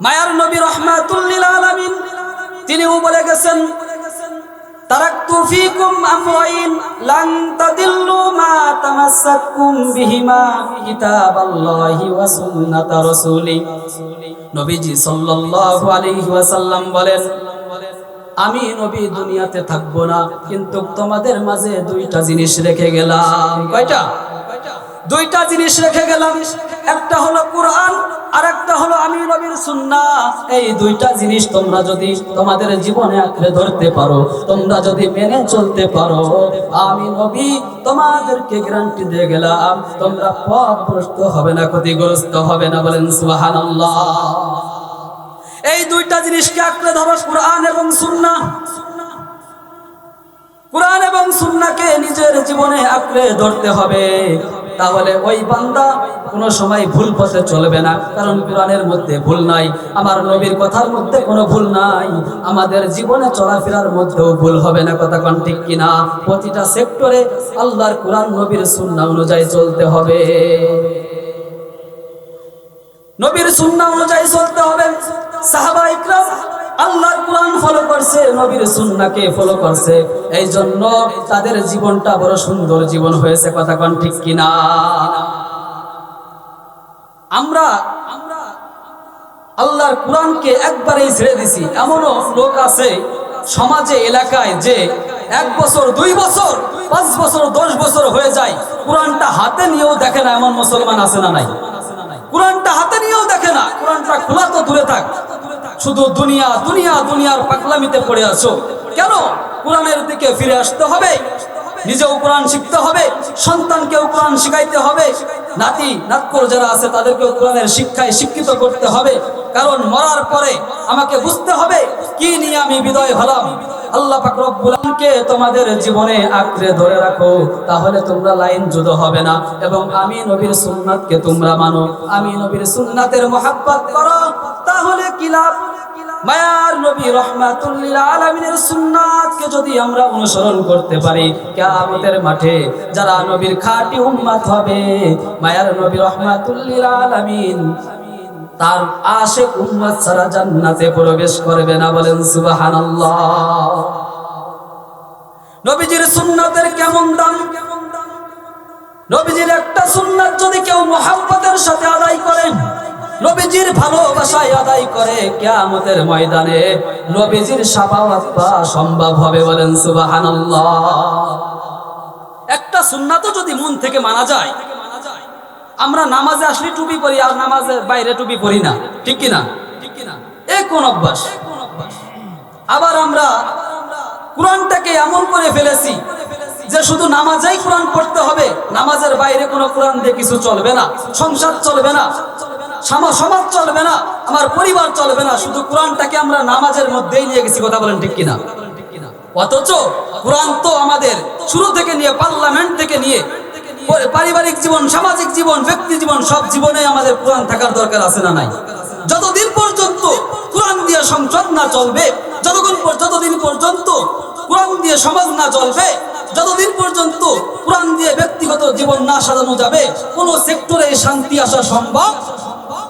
মায়ার নবী রহমাতুল্লিল আলামিন তিনিও বলে গেছেন মা বিহিমা নবীজি বলেন, আমি নবী দুনিয়াতে থাকব না, কিন্তু তোমাদের মাঝে দুইটা জিনিস রেখে গেলাম। কয়টা? দুইটা জিনিস রেখে গেলাম। একটা হলো কোরআন আর একটা হলো আমি নবীর সুন্নাহ। এই দুইটা জিনিস তোমরা যদি তোমাদের জীবনে আঁকড়ে ধরতে পারো, তোমরা যদি মেনে চলতে পারো, আমি নবী, তোমাদেরকে গ্যারান্টি দিয়ে গেলাম, তোমরা পথভ্রষ্ট হবে না, ক্ষতিগ্রস্ত হবে না, বলেন সুবহানাল্লাহ। এই দুইটা জিনিসকে আঁকড়ে ধরো, কোরআন এবং সুন্না কোরআন এবং সুন্নাকে নিজের জীবনে আঁকড়ে ধরতে হবে। তাহলে ওই বান্দা কোনো সময় ভুল পথে চলবে না। কারণ কোরআনের মধ্যে ভুল নাই, আমার নবীর কথার মধ্যে কোনো ভুল নাই, আমাদের জীবনে চলাফেরার মধ্যেও ভুল হবে না, কথা কোন ঠিক কিনা? প্রতিটা সেক্টরে আল্লাহর কোরআন, নবীর সুন্নাহ অনুযায়ী চলতে হবে। নবীর সুন্নাহ অনুযায়ী চলতে হবে। সাহাবা ইকরাম আল্লাহর কোরআন ফলো করছে, নবীর সুন্নাহকে ফলো করছে। এই জন্য তাদের জীবনটা বড় সুন্দর জীবন হয়েছে, কথা কোন ঠিক কিনা? আমরা, আল্লাহর কোরআনকে একবারেই ছেড়ে দিছি। এমনও লোক আছে সমাজে, এলাকায় যে এক বছর, দুই বছর, পাঁচ বছর, দশ বছর হয়ে যায়, কোরআনটা হাতে নিয়েও দেখে না এমন মুসলমান আছে না নাই। কোরআনটা হাতে নিয়েও দেখে না, কোরআনটা খোলা তো দূরে থাক। শুধু দুনিয়া দুনিয়া, দুনিয়ার পাকলামিতে পড়ে আছো। কেন? কোরআনের দিকে ফিরে আসতে হবে, নিজেও কোরআন শিখতে হবে, সন্তানকেও কোরআন শিখাইতে হবে। নাতি, নাতকর যারা আছে, তাদেরকেও কোরআনের শিক্ষায় শিক্ষিত করতে হবে। কারণ মরার পরে আমাকে বুঝতে হবে, কি নিয়ে আমি বিদয় হলাম। আল্লাহ পাক রব্বুল আলামিনকে তোমাদের জীবনে আঁকড়ে ধরে রাখো, তাহলে তোমরা লাইন যুদ হবে না। এবং আমি নবীর সুন্নাতকে তোমরা মানো। আমি নবীর সুন্নাতের মহাব্বত করো, তাহলে কি লাভ? মায়ার নবী রহমাতুল্লিল আলামিনের সুন্নাতকে যদি আমরা অনুসরণ করতে পারি, কিয়ামতের মাঠে যারা নবীর খাঁটি উম্মত হবে, মায়ার নবী রহমাতুল্লিল আলামিন তার আশেক উম্মত ছাড়া জান্নাতে প্রবেশ করবে না বলেন সুবহানাল্লাহ। নবীজির সুন্নাতের কেমন দাম? নবীজির একটা সুন্নাত যদি কেউ মোহাম্মতের সাথে আদায় করেন নবীজির ভালোবাসায় আদায় করে কিয়ামতের ময়দানে নবীজির সাফাওয়াত পাওয়া সম্ভব হবে বলেন সুবহানাল্লাহ। একটা সুন্নাতও যদি মন থেকে মানা যায়, আমরা নামাজে আসলে টুপি পরি আর নামাজের বাইরে টুপি পরি না, ঠিক কি না ঠিক কি না এ কোন অভ্যাস? আবার আমরা কোরআনটাকে এমন করে ফেলেছি যে শুধু নামাজেই কোরআন পড়তে হবে, নামাজের বাইরে কোনো কোরআন দিয়ে কিছু চলবে না, সংসার চলবে না। সামা- সমাজ চলবে না, আমার পরিবার চলবে না, শুধু কোরআনটাকে আমরা নামাজের মধ্যেই নিয়ে গেছি, কথা বলেন ঠিক কিনা? অথচ কোরআন তো আমাদের শুরু থেকে নিয়ে, পার্লামেন্ট থেকে নিয়ে পারিবারিক জীবন, সামাজিক জীবন, ব্যক্তি জীবন, সব জীবনে আমাদের কোরআন থাকার দরকার আছে না নাই? যতদিন পর্যন্ত কোরআন দিয়ে সংসদ না চলবে, যতক্ষণ যতদিন পর্যন্ত কোরআন দিয়ে সমাজ না চলবে, যতদিন পর্যন্ত কোরআন দিয়ে ব্যক্তিগত জীবন না সাজানো যাবে, কোনো সেক্টরে শান্তি আসা সম্ভব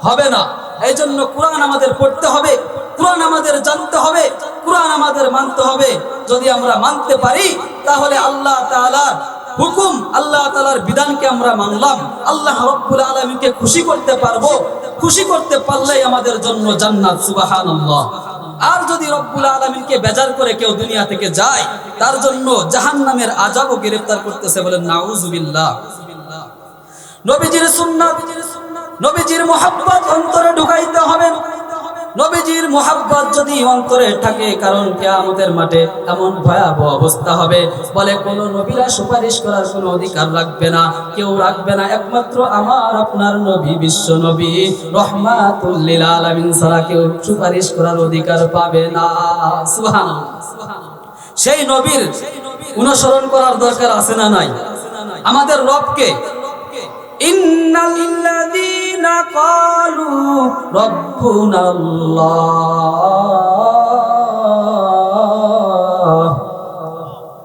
হবে না। এই জন্য কোরআন আমাদের পড়তে হবে, কোরআন আমাদের জানতে হবে, কোরআন আমাদের মানতে হবে। যদি আমরা মানতে পারি, তাহলে আল্লাহ তাআলার হুকুম, আল্লাহ তাআলার বিধানকে আমরা মানলাম। আল্লাহ রব্বুল আলামিনকে খুশি করতে পারব। খুশি করতে পারলেই আমাদের জন্য জান্নাত, সুবহানাল্লাহ। আর যদি রব্বুল আলামিনকে বেজার করে কেউ দুনিয়া থেকে যায়, তার জন্য জাহান্নামের আযাবও গ্রেফতার করতেছে বলেন নাউজুবিল্লাহ। নবীজির সুন্নাত নবীজির মোহাব্বত অন্তরে ঢুকাইতে হবে। নবীজির মোহাব্বত যদি অন্তরে থাকে, কারণ কেয়ামতের মাঠে এমন ভয়াবহ অবস্থা হবে। বলে কোন নবীরা সুপারিশ করার কোনো অধিকার রাখবে না, কেউ রাখবে না। একমাত্র আমার, আপনার নবী, বিশ্ব নবী রহমাতুল্লিল আলামিন ছাড়া কেউ সুপারিশ করার অধিকার পাবে না। সুবহানাল্লাহ। সেই নবীর অনুসরণ করার দরকার আছে না নাই? আমাদের রবকে রাব্বুনাল্লাহ।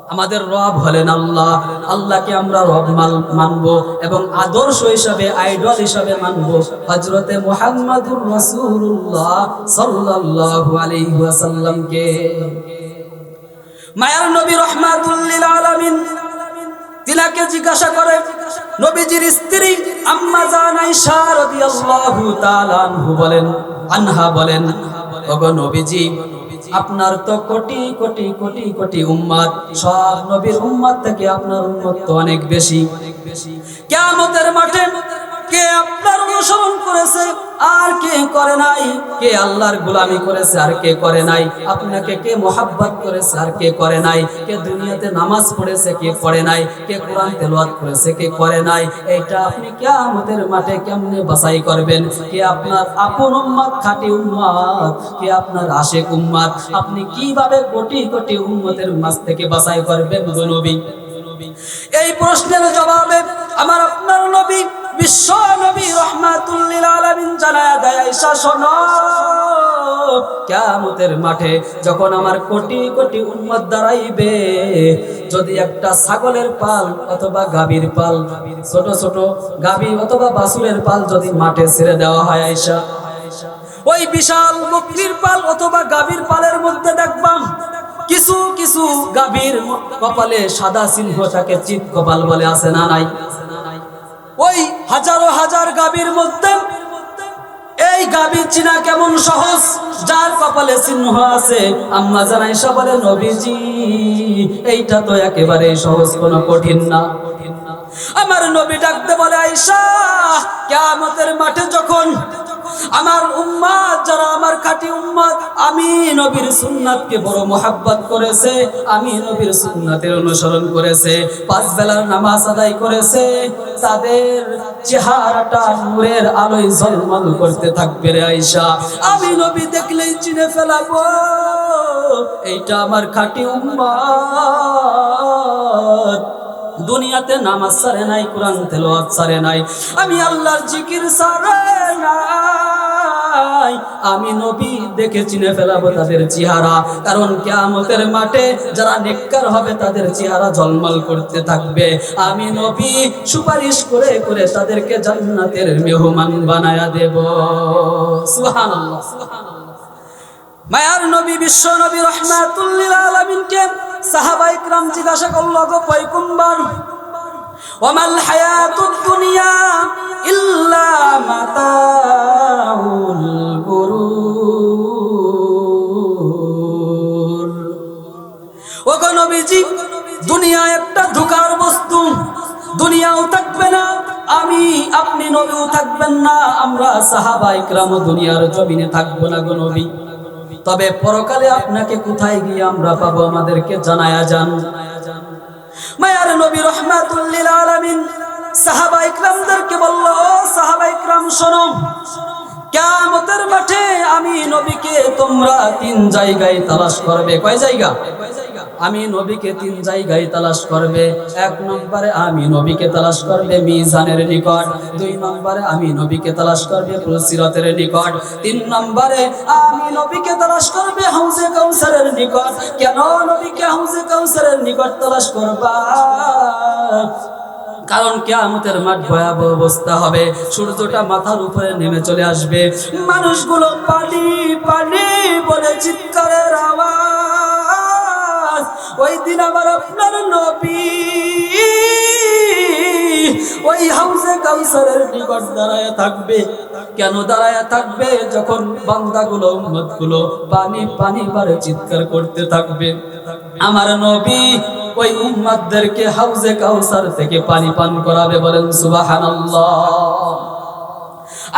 আমাদের রব হলেন আল্লাহ। আল্লাহকে আমরা রব মান- মানবো এবং আদর্শ হিসাবে, আইডল হিসাবে মানবো। হজরতে মুহাম্মাদুর রাসূলুল্লাহ সাল্লাল্লাহু আলাইহি ওয়াসাল্লামকে। মায়ার নবী রহমাতুল্লিল আলামিন তিনাকে জিজ্ঞাসা করে, নবীজির স্ত্রী আম্মা রাদিয়াল্লাহু তাআলা আনহু বলেন, আনহা বলেন, ওগো নবীজি, আপনার তো কোটি কোটি কোটি কোটি উম্মাদ, সব নবীর উম্মত থেকে আপনার উম্মত তো অনেক বেশি। কিয়ামতের মাঠে কে আপনার অনুসরণ করেছে, আর কে করে নাই? কে আল্লাহর গোলামি করেছে, আর কে করে নাই? আপনাকে কে মোহাব্বত করেছে, আর কে করে নাই? কে দুনিয়াতে নামাজ পড়েছে, কে পড়ে নাই? কে কোরআন তেলাওয়াত করেছে, কে করে নাই? এইটা আপনি কিয়ামতের মাঠে কেমনে বাছাই করবেন? কে আপনার আপন উম্মত খাঁটি উম্মত কে আপনার আশেক উম্মত আপনি কীভাবে কোটি কোটি উম্মতের মাঝ থেকে বাছাই করবেন নবী? এই প্রশ্নের জবাবে আমার আপনার নবী বিশ্ব নবী রহমাতুল্লিল আলামিন জানায়া দেয়, আয়েশা, শোনো, কিয়ামতের মাঠে যখন আমার কোটি কোটি উম্মত দাঁড়াইবে, যদি একটা ছাগলের পাল অথবা গাভীর পাল, ছোট ছোট গাভী অথবা বাছুরের পাল যদি মাঠে ছেড়ে দেওয়া হয়, আয়েশা, ওই বিশাল বকরির পাল অথবা গাভীর পালের মধ্যে দেখবাম, কিছু কিছু গাভীর কপালে সাদা চিহ্ন থাকে চিত কপাল বলে আছে না নাই? ওই হাজারো হাজার গাবির মধ্যে এই গাবির চিনা কেমন সহজ? যার কপালে চিহ্ন আছে, আম্মা জানাই সবলে নবীজি, এইটা তো একেবারে সহজ, কোনো কঠিন না। আমার নবী ডাকতে বলে আইসা কেমতের মাঠে যখন আমার উম্মাদ, যারা আমার খাঁটি উম্মাদ, আমি নবীর সুন্নাতকে বড় মোহাব্বত করেছে, আমি নবীর সুন্নাতের অনুসরণ করেছে, পাঁচ বেলার নামাজ আদায় করেছে, তাদের চেহারাটা নূরের আলোয় ঝলমল করতে থাকবে রে আইসা আমি নবী দেখলেই চিনে ফেলাবো, এইটা আমার খাঁটি উম্মাদ। দুনিয়াতে নামাজ সারে নাই, কোরআন তেলাওয়াত সারে নাই, আমি আল্লাহর জিকির সারে নাই। আমি নবী দেখে চিনে ফেলাবো তাদের চেহারা। কারণ কিয়ামতের মাঠে যারা নেককার হবে, তাদের চেহারা ঝলমল করতে থাকবে। আমি নবী সুপারিশ করে করে তাদেরকে জান্নাতের মেহমান বানায়া দেব। সুবহানাল্লাহ মায়ার নবী, বিশ্ব নবী রহমাতুল্লিল আলামিনকে সাহাবা ইকরাম জিজ্ঞাসা করল, গো পয়কুম্বর ওমাল হায়াতুদ দুনিয়া ইল্লা মাতাউল গুরুর। ও গো নবীজি, দুনিয়া একটা ধোকার বস্তু, দুনিয়াও থাকবে না, আমি, আপনি নবীও থাকবেন না, আমরা সাহাবা ইকরাম দুনিয়ার জমিনে থাকব না গো নবী। তবে পরকালে আপনাকে কোথায় গিয়ে আমরা পাবো আমাদেরকে জানায়া যান। মায়ার নবী রহমাতুল্লিল আলমিন সাহাবা ইকরামদেরকে বলল সাহাবা ইকরাম শোনো। কিয়ামতের মাঠে আমি নবীকে তোমরা তিন জায়গায় তালাশ করবে। কয় জায়গা? আমি নবীকে তিন জায়গায় তালাশ করবে। এক নম্বরে আমি নবীকে তালাশ করবে মিজানের নিকট। দুই নম্বরে আমি নবীকে তালাশ করবে পুলসিরতের নিকট। তিন নম্বরে আমি নবীকে তালাশ করবে হাউজে কাউসারের নিকট। কেন নবীকে হাউজে কাউসারের নিকট তালাশ করবা? কারণ কেয়ামতের মাঠ ভয়াবহ অবস্থা হবে। সূর্যটা মাথার উপরে নেমে চলে আসবে। মানুষগুলো পানি পানি বলে চিৎকারের আওয়াজ। ওই দিন আমার আপনার নবী। ওই হাউসে কাউসারের নিকট দাঁড়ায় থাকবে। কেন দাঁড়ায় থাকবে? যখন বান্দাগুলো উম্মতগুলো পানি পানি পারে চিৎকার করতে থাকবে। আমার নবী ওই উম্মাদদেরকে হাউজে কাউসার থেকে পানি পান করাবে বলেন, সুবহানাল্লাহ।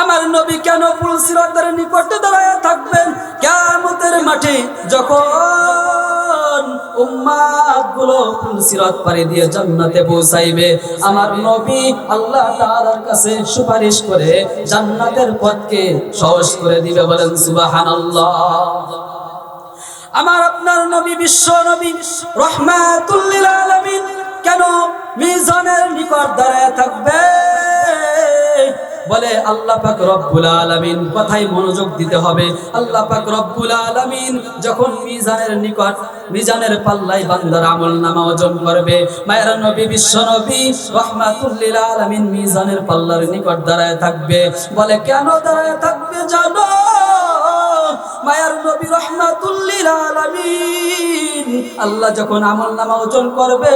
আমার নবী কেন পুলসিরাতের নিকটে দাঁড়ায় থাকবেন? কিয়ামতের মাঠে যখন উম্মাদগুলো পুলসিরাত পাড়ি দিয়ে জান্নাতে পৌঁছাইবে, আমার নবী আল্লাহ তাআলার কাছে সুপারিশ করে জান্নাতের পথকে সহজ করে দিবে বলেন, সুবহানাল্লাহ। আমার আপনার নবী বিশ্ব নবী রহমাতুল্লিল আলামিন কেন মিজানের নিকট দাঁড়ায় থাকবে? বলে আল্লাহ পাক রব্বুল আলামিন কথাই মনোযোগ দিতে হবে। আল্লাহ পাক রব্বুল আলামিন যখন মিজানের নিকট, মিজানের পাল্লাই বান্দার আমল নামা ওজন করবে, মায়ের নবী বিশ্ব নবী রহমাতুল্লিল আলামিন মিজানের পাল্লার নিকট দাঁড়ায় থাকবে। বলে কেন দাঁড়ায় থাকবে জানো? মায়ার নবী রহমাতুল্লিল আলামিন। আল্লাহ যখন আমল নামা ওজন করবে,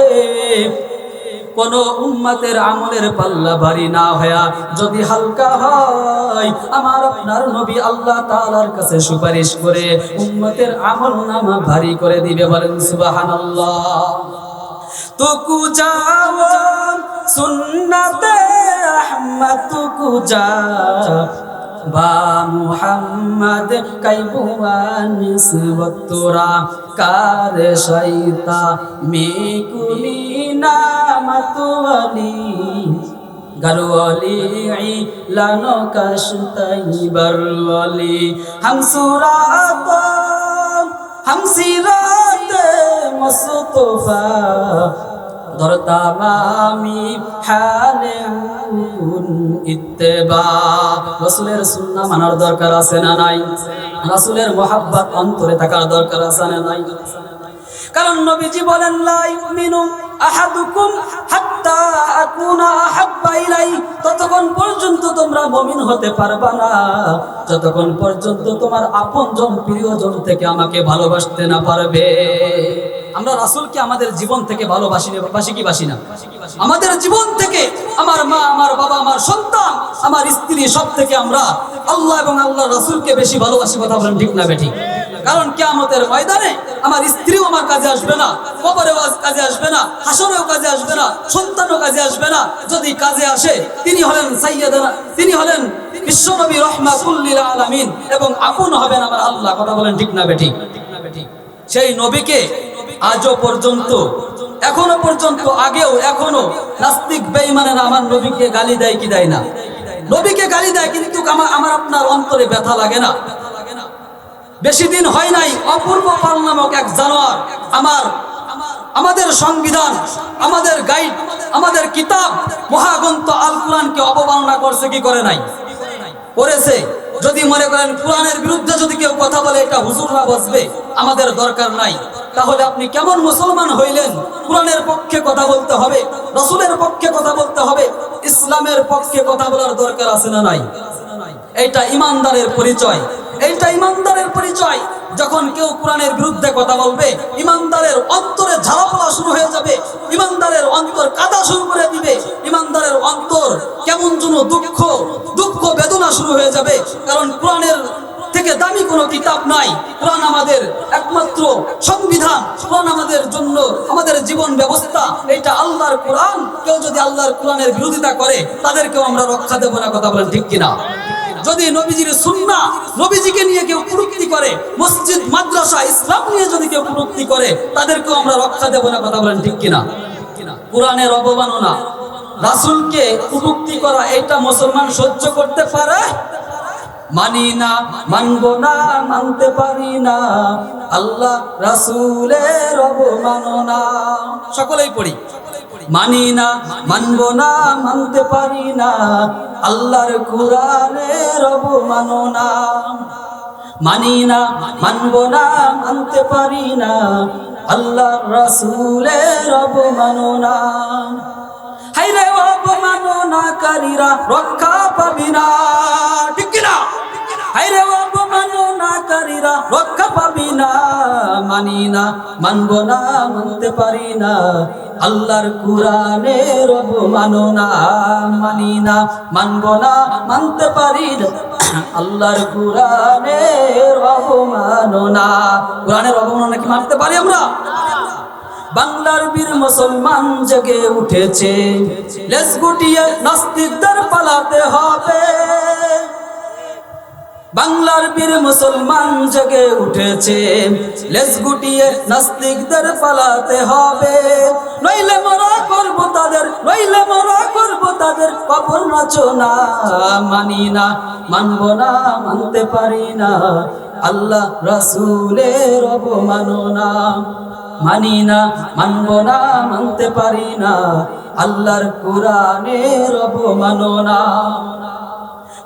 কোন উম্মতের আমলের পাল্লা ভারী না হয়া যদি হালকা হয়, আমার আপনার নবী আল্লাহ তাআলার কাছে সুপারিশ করে উম্মতের আমল নামা ভারী করে দিবে বলেন, সুবহানাল্লাহ। তুকু যাও, সুন্নাতে আহমদ তুকু মুহাম্মদ কাইবুয়ানিস বতুরা কার শৈতা মেকুনি নামতুয়ালি গরওয়ালি লানো কাশতাই বরওয়ালি। হাম সুরাত হাম সিরাত মুস্তফা দরতামামি হালে ইত্তেবা। রাসূলের সুন্নাহ মানার দরকার আছে না নাই? অন্তরে থাকার দরকার আছে না নাই? কারণ নবীজি বলেন আহাদুকুম হাত্তা আকুনা আহাব্বা ইলাই। ততক্ষণ পর্যন্ত তোমরা মুমিন হতে পারবা না। যতক্ষণ পর্যন্ত তোমার আপনজন প্রিয়জন থেকে আমাকে ভালোবাসতে না পারবে। আমরা রাসূলকে আমাদের জীবন থেকে ভালোবাসি বাসি কি বাসি না? আমাদের জীবন থেকে আমার মা, আমার বাবা, আমার সন্তান, আমার স্ত্রী সব থেকে আমরা আল্লাহ এবং আল্লাহ রাসূলকে বেশি ভালোবাসি কথা বলেন ঠিক না বেঠিক? কারণ কিয়ামতের ময়দানে আমার স্ত্রীও আমার কাজে আসবে না কবরেও কাজে আসবে না হাসরেও কাজে আসবে না, সন্তানও কাজে আসবে না। যদি কাজে আসে, তিনি হলেন সাইয়্যিদানা, তিনি হলেন বিশ্বনবী রহমাতুল্লিল আলামিন এবং আপন হবেন আমার আল্লাহ, কথা বলেন ঠিক না বেঠিক? সেই নবীকে আজও পর্যন্ত, এখনও পর্যন্ত, আগেও, এখনও নাস্তিক বেঈমানেরা আমার নবীকে গালি দেয় কি দেয় না? নবীকে গালি দেয় কিন্তু আমার আমার আপনার অন্তরে ব্যথা লাগে না। বেশি দিন হয় নাই, অপূর্ব পাল নামক এক জানোয়ার আমার, আমাদের সংবিধান, আমাদের গাইড, আমাদের কিতাব, মহাগ্রন্থ আল কোরআনকে অবমাননা করছে কি করে নাই? করেছে। যদি মনে করেন কোরআনের বিরুদ্ধে যদি কেউ কথা বলে এটা হুজুররা বসবে, আমাদের দরকার নাই। তাহলে আপনি কেমন মুসলমান হইলেন? কোরআনের পক্ষে কথা বলতে হবে, রসুলের পক্ষে কথা বলতে হবে, ইসলামের পক্ষে কথা বলার দরকার আছে না নাই? এইটা ইমানদারের পরিচয়। এইটা ইমানদারের পরিচয়। যখন কেউ কোরআনের বিরুদ্ধে কথা বলবে, ইমানদারের অন্তরে ঝাড়াপোলা শুরু হয়ে যাবে, ইমানদারের অন্তর কাদা শুরু করে দিবে, ইমানদারের অন্তর কেমন যেন দুঃখ দুঃখ বেদনা শুরু হয়ে যাবে। কারণ কোরআনের থেকে দামি কোনো কিতাব নাই। কোরআন আমাদের একমাত্র সংবিধান কোরআন আমাদের জন্য আমাদের জীবন ব্যবস্থা, এটা আল্লাহর কোরআন। কেউ যদি আল্লাহর কোরআনের বিরোধিতা করে, তাদেরকেও আমরা রক্ষা দেবো না কথা বলেন ঠিক কিনা? যদি নবীজির সুন্না নবীজিকে নিয়ে কেউ কুরুক্তি করে, মসজিদ, মাদ্রাসা, ইসলাম নিয়ে যদি কেউ কুরুক্তি করে, তাদেরকেও আমরা রক্ষা দেবো না কথা বলেন ঠিক কিনা? কোরআনের অবমাননা, রাসূলকে কুরুক্তি করা, এটা মুসলমান সহ্য করতে পারে? মানি না, মানবো না, মানতে পারি না। আল্লাহ রাসূলের অবমাননা। সকলেই পড়ি। মানি না, মানবো না, মানতে পারি না। আল্লাহর কোরআনের অবমাননা। মানি না, মানবো না, মানতে পারি না। আল্লাহ রাসূলের অবমাননা। হাইরে অবমাননাকারীরা রক্ষা পাবি না। ঠিক কিনা? হাইরে অবমাননাকারীরা রক্ষা পাবি না, মানি না, মানব না, মানতে পারি না। আল্লাহর কোরআনের অবমাননা, মানি না, মানব না, মানতে পারি না। আল্লাহর কোরআনের অবমাননা। কোরআনের অবমাননা কি মানতে পারি আমরা? বাংলার বীর মুসলমান জেগে উঠেছে। লেস গুটিয়ে নাস্তিকদের পালাতে হবে। বাংলার বীর মুসলমান জেগে উঠেছে। লেস গুটিয়ে নাস্তিকদের পালাতে হবে। নইলে মরা করব তাদের, নইলে মরা করব তাদের। কবর রচনা মানি না, মানব না, মানতে পারি না। আল্লাহ রাসূলের অবমাননা মানি না, মানব না, মানতে পারি না। আল্লাহর কোরআনের অবমাননা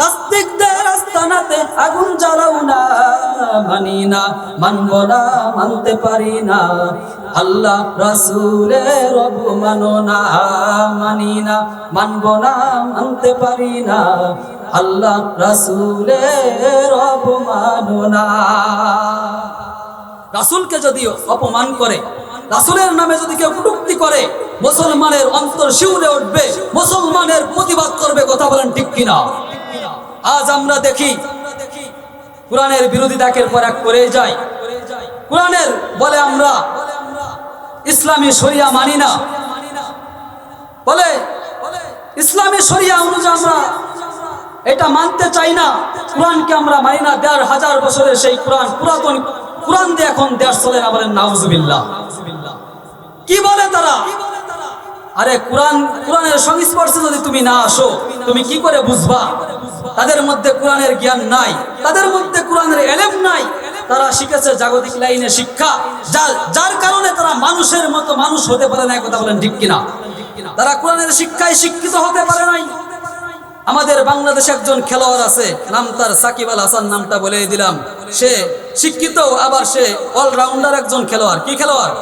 নাস্তিকদের আস্তানাতে আগুন জ্বালাও না, মানি না, মানব না, মানতে পারি না। আল্লাহ রাসূলের অপমানো না মানি না, মানব না, মানতে পারি না। আল্লাহ রাসূলের অপমানো না রাসূলকে যদি অপমান করে, রাসূলের নামে যদি কেউ কটূক্তি করে, মুসলমানের অন্তর শিউরে উঠবে, মুসলমানের প্রতিবাদ করবে, কথা বলেন ঠিক কিনা? আজ আমরা দেখি কোরআনের বিরোধিতা একের পর এক করে যাই কোরআনের বলে আমরা, ইসলামী শরিয়া মানি না। বলে, ইসলামী শরিয়া অনুযায়ী আমরা এটা মানতে চাই না। কোরআনকে আমরা মানি না। দেড় হাজার বছরের সেই কোরআন, পুরাতন কোরআন দিয়ে এখন দেড় চলে না বলেন, নাউজুবিল্লাহ। কি বলে তারা? আরে কোরআন, কোরআনের সংস্পর্শে যদি তুমি না আসো, তুমি কি করে বুঝবা? তাদের মধ্যে কোরআনের জ্ঞান নাই, তাদের মধ্যে কোরআনের এলেম নাই। তারা শিখেছে জাগতিক লাইনে শিক্ষা, যার যার কারণে তারা মানুষের মতো মানুষ হতে পারে না কথা বলেন ঠিক কিনা? তারা কোরআনের শিক্ষায় শিক্ষিত হতে পারে নাই। আমাদের বাংলাদেশে একজন খেলোয়াড় আছে, নাম তার সাকিব আল হাসান নামটা বলে দিলাম। সে শিক্ষিত, আবার সে অলরাউন্ডার একজন খেলোয়াড়। কি খেলোয়াড়?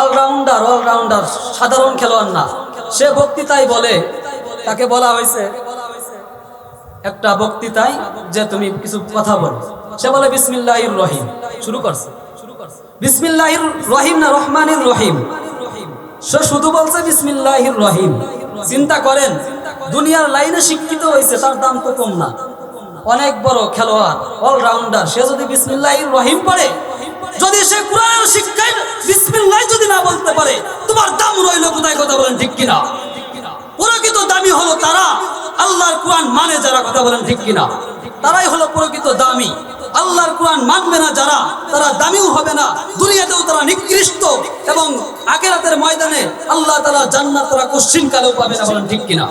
অলরাউন্ডার অলরাউন্ডার সাধারণ খেলোয়াড় না। সে বক্তৃতায় বলে, তাকে বলা হয়েছে, একটা বক্তৃতায় যে তুমি কিছু কথা বলো। সে বলে, বিসমিল্লাহির রহিম। শুরু করছে। বিসমিল্লাহির রহিম না রহমানির রহিম? সে শুধু বলছে, বিসমিল্লাহির রহিম। চিন্তা করেন, দুনিয়ার লাইনে শিক্ষিত হয়েছে, তার দাম তো কম না। অনেক বড় খেলোয়াড় অলরাউন্ডার সে যদি বিসমিল্লাহির রহিম পড়ে, যদি সে কোরআনের শিক্ষায় বিসমিল্লাহ যদি না বলতে পারে, তোমার দাম রইল কোথায় কথা বলেন ঠিক কিনা? প্রকৃত দামি হলো তারা, আল্লাহর কোরআন মানে যারা কথা বলেন ঠিক কিনা? তারাই হলো প্রকৃত দামি। আল্লাহর কোরআন মানবে না যারা, তারা দামিও হবে না। দুনিয়াতেও তারা নিকৃষ্ট এবং আখেরাতের ময়দানে আল্লাহ তারা জান্নাত তারা কোশ্চিন কালেও পাবে না বলেন ঠিক কিনা?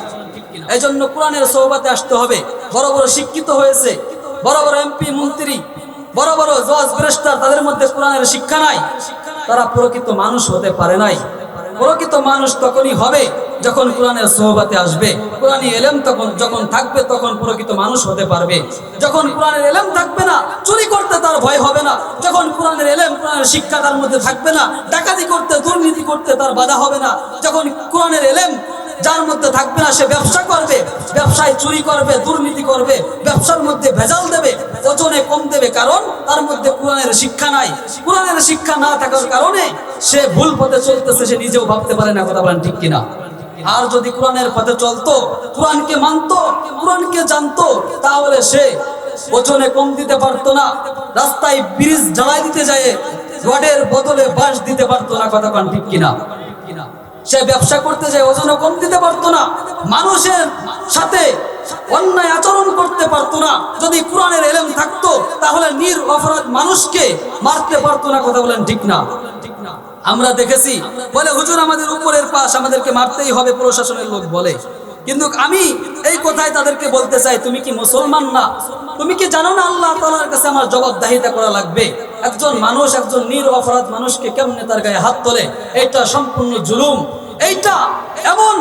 এই জন্য কোরআনের সৌবাতে আসতে হবে। বড় বড় শিক্ষিত হয়েছে, বড় বড় এমপি, মন্ত্রী, বড় বড় জজ ব্রেস্টার তাদের মধ্যে কোরআনের শিক্ষা নাই। তারা প্রকৃত মানুষ হতে পারে নাই। প্রকৃত মানুষ তখনই হবে যখন কোরআনের সোহবাতে আসবে। কোরআনী এলেম তখন, যখন থাকবে তখন প্রকৃত মানুষ হতে পারবে। যখন কোরআনের এলেম থাকবে না, চুরি করতে তার ভয় হবে না। যখন কোরআনের এলেম, কোরআনের শিক্ষা তার মধ্যে থাকবে না, ডাকাতি করতে, দুর্নীতি করতে তার বাধা হবে না। যখন কোরআনের এলেম যার মধ্যে থাকবে না, সে ব্যবসা করবে, ব্যবসায় চুরি করবে, দুর্নীতি করবে, ব্যবসার মধ্যে ভেজাল দেবে, ওজনে কম দেবে, কারণ তার মধ্যে কোরআনের শিক্ষা নাই। কোরআনের শিক্ষা না থাকার কারণে সে ভুল পথে চলতেছে, সে নিজেও ভাবতে পারে না, কথা বলেন ঠিক কিনা। আর যদি কোরআনের পথে চলতো, কোরআনকে মানতো, কোরআনকে জানতো, তাহলে সে ওজনে কম দিতে পারতো না, রাস্তায় ব্রিজ জ্বালাই দিতে যায়, রডের বদলে বাঁশ দিতে পারতো না, কথা ঠিক কিনা। সে ব্যবসা করতে যায়, ওজনও কম দিতে পারতো না। মানুষের সাথে অন্যায় আচরণ করতে পারতো না। যদি কোরআনের এলেম থাকতো, তাহলে নির অপরাধ মানুষকে মারতে পারতো না, কথা বলেন ঠিক না? আমরা দেখেছি, বলে হুজুর আমাদের উপরের পাশ আমাদেরকে মারতেই হবে, প্রশাসনের লোক বলে। কিন্তু আমি এই কথায় তাদেরকে বলতে চাই, তুমি কি মুসলমান না? তুমি কি জানো না আল্লাহ তালার কাছে আমার জবাবদাহিতা করা লাগবে? একজন মানুষ, একজন নির অপরাধ মানুষকে কেমনে তার গায়ে হাত তোলে? এটা সম্পূর্ণ জুলুম। এইটা এমন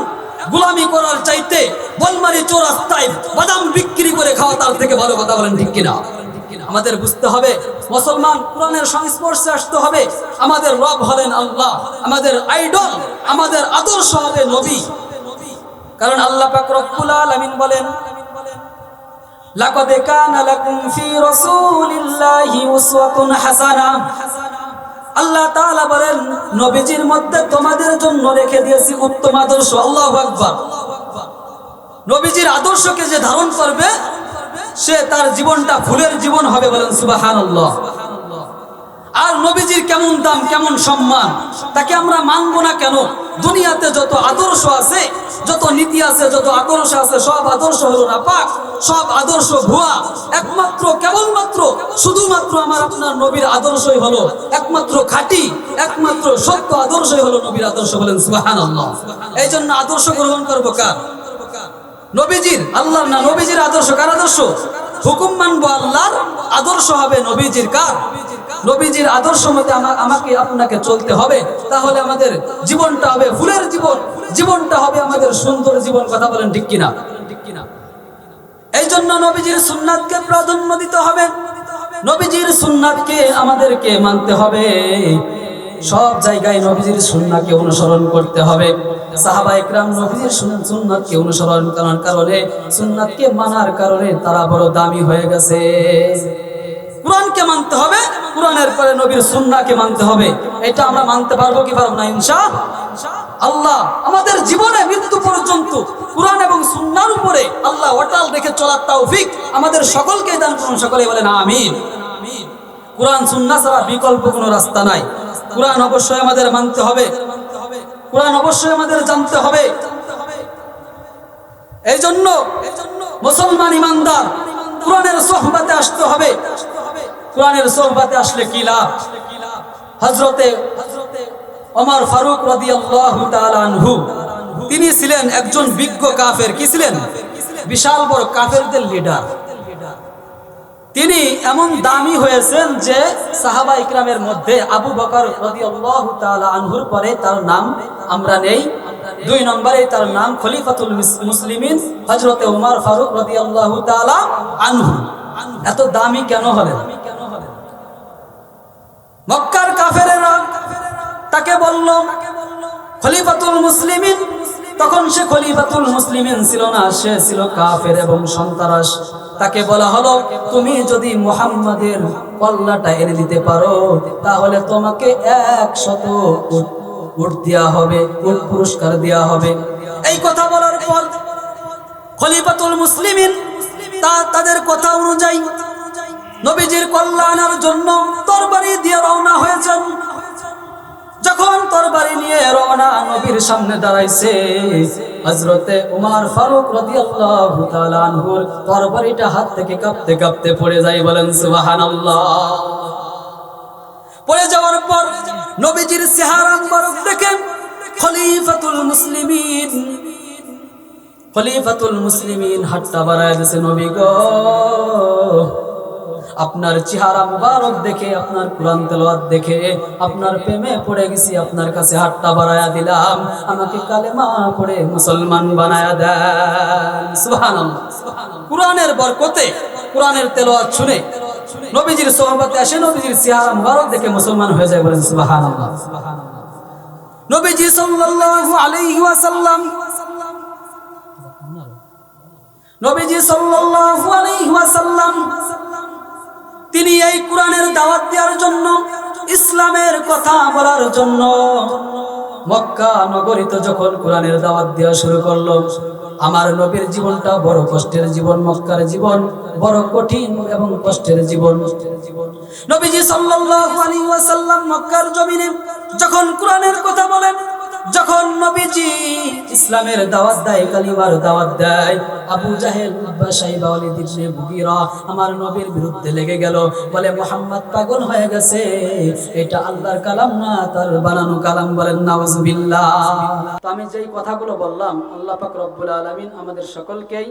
গুলামি করার চাইতে বলমারি চোরাস্তায় বাদাম বিক্রি করে খাওয়া তার থেকে ভালো কথা বলেন ঠিক কিনা? আমাদের বুঝতে হবে, মুসলমান কোরআনের সংস্পর্শে আসতে হবে। আমাদের রব হলেন আল্লাহ, আমাদের আইডল, আমাদের আদর্শ হবে নবী। কারণ আল্লাহ পাক রব্বুল আলামিন বলেন লাকাদ কানা লাকুম ফি রাসূলিল্লাহি উসওয়াতুন হাসানা। আল্লাহ তাআলা বলেন, নবীজির মধ্যে তোমাদের জন্য রেখে দিয়েছি উত্তম আদর্শ, আল্লাহু আকবার। নবীজির আদর্শকে যে ধারণ করবে, সে তার জীবনটা ফুলের জীবন হবে বলেন সুবহানাল্লাহ। আর নবীজির কেমন দাম, কেমন সম্মান, তাকে আমরা মানব না কেন? দুনিয়াতে যত আদর্শ আছে, যত নীতি আছে, যত আদর্শ আছে, সব আদর্শ হলো না পাক, সব আদর্শ ভুয়া। একমাত্র, কেবলমাত্র, শুধুমাত্র আমার আপনার নবীর আদর্শই হলো একমাত্র খাঁটি, একমাত্র সত্য আদর্শই হলো নবীর আদর্শ বলেন সুবহানাল্লাহ। এই জন্য আদর্শ গ্রহণ করব কার? নবীজির, আল্লাহর না নবীজির আদর্শ? কার আদর্শ? হুকুম মানবো আল্লাহর, আদর্শ হবে নবীজির কার? নবীজির আদর্শ মতে আমাকে আপনাকে চলতে হবে। তাহলে আমাদের জীবনটা হবে ফুলের জীবন। জীবনটা হবে আমাদের সুন্দর জীবন, কথা বলেন ঠিক কিনা? এই জন্য নবীজির সুন্নাতকে প্রাধান্য দিতে হবে। নবীজির সুন্নাতকে আমাদেরকে মানতে হবে। সব জায়গায় নবীজির সুন্নাহকে অনুসরণ করতে হবে। সাহাবা ইকরাম নবীজির সুন- সুন্নাতকে অনুসরণ করার কারণে, সুন্নাতকে মানার কারণে তারা বড় দামি হয়ে গেছে। কোরআনকে মানতে হবে, কোরআনের পরে নবীর সুন্নাহকে মানতে হবে। এটা আমরা মানতে পারব কি পারব না ইনশা আল্লাহ আমাদের জীবনে মৃত্যু পর্যন্ত কোরআন এবং সুন্নার উপরে আল্লাহ অটাল রেখে চলার তৌফিক আমাদের সকলকে দান করুন সকলে বলেন আমিন। কোরআন, সুন্নাহ ছাড়া বিকল্প কোনো রাস্তা নাই। কোরআন অবশ্যই আমাদের মানতে হবে। কোরআন অবশ্যই আমাদের জানতে হবে। এই জন্য মুসলমান ইমানদার, কোরআনের সোহবাতে আসতে হবে। কোরআনের সোহবাতে আসলে কি লাভ? হজরতে ওমর ফারুক রাদিয়াল্লাহু তিনি ছিলেন একজন বিজ্ঞ কাফের। কি ছিলেন? বিশাল বড় কাফেরদের লিডার তিনি এমন দামি হয়েছেন যে সাহাবা ইকরামের মধ্যে আবু বকর আনহুর পরে তার নাম আমরা নেই। দুই নম্বরে তার নাম খলিফাতুল মুস- মুসলিমিন হযরতে ওমর ফারুক রাদিয়াল্লাহু তাআলা আনহু। এত দামি কেন হলেন মক্কার কাফেরেরা তাকে খলিফাতুল মুসলিমিন? তখন সে খলিফাতুল মুসলিমিন ছিল না, সে ছিল কাফের এবং তাকে বলা হলো, তুমি যদি মুহাম্মাদের কল্লাটা এনে দিতে পারো, তাহলে তোমাকে একশত উট দেওয়া হবে, উট পুরস্কার দেওয়া হবে। এই কথা বলার পর খলিফাতুল মুসলিমিন তা তাদের কথা অনুযায়ী নবীজির কল্যাণের জন্য তরবারি দিয়ে রওনা হয়েছেন। যখন তরবারি নিয়ে রওনা নবীর সামনে দাঁড়াইছে, হযরতে উমার ফারুক রাদিয়াল্লাহু তাআলা আনহুর তরবারিটা হাত থেকে কাঁপতে কাঁপতে পড়ে যায়, বলেন সুবহানাল্লাহ। পড়ে যাওয়ার পর নবীজির চেহারা মুবারক দেখেন, খলিফাতুল মুসলিমিন। খলিফাতুল মুসলিমিন হাতটা বাড়ায় দিয়েছে নবী গো। আপনার চেহারা মুবারক দেখে, আপনার কোরআন তেলাওয়াত দেখে, আপনার প্রেমে পড়ে গেছি, আপনার কাছে হাতটা বাড়ায়া দিলাম। আমাকে কালেমা পড়ে মুসলমান বানায়া দেন। সুবহানাল্লাহ। কোরআনের বরকতে, কোরআনের তেলাওয়াত শুনে নবীজির সোহবতে আসে, নবীজির চেহারা মুবারক দেখে মুসলমান হয়ে যায় বলেন সুবহানাল্লাহ। নবীজি সাল্লাল্লাহু আলাইহি ওয়াসাল্লাম, নবীজি সাল্লাল্লাহু আলাইহি ওয়াসাল্লাম তিনি এই কোরআনের দাওয়াত দেওয়ার জন্য, ইসলামের কথা বলার জন্য মক্কা নগরীতে যখন কোরআনের দাওয়াত দেওয়া শুরু করল, আমার নবীর জীবনটা বড় কষ্টের জীবন, মক্কার জীবন বড় কঠিন এবং কষ্টের জীবন। নবীজি সাল্লাল্লাহু আলাইহি ওয়াসাল্লাম মক্কার জমিনে যখন কোরআনের কথা বলেন যখন নবীজি ইসলামের দাওয়াত দেয়, কালিমার দাওয়াত দেয়, আবু জাহেল আব্বা সাইবা, ওয়ালিদ ইবনে মুগীরা আমার নবীর বিরুদ্ধে লেগে গেল। বলে, মোহাম্মদ পাগল হয়ে গেছে। এটা আল্লাহর কালাম না, তার বানানো কালাম বলেন, নাউজুবিল্লাহ। তো আমি যেই কথাগুলো বললাম, আল্লাহ পাক রব্বুল আলামিন আমাদের সকলকেই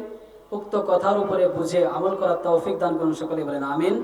উক্ত কথার উপরে বুঝে আমল করার তৌফিক দান করুন সকলে বলেন, আমিন।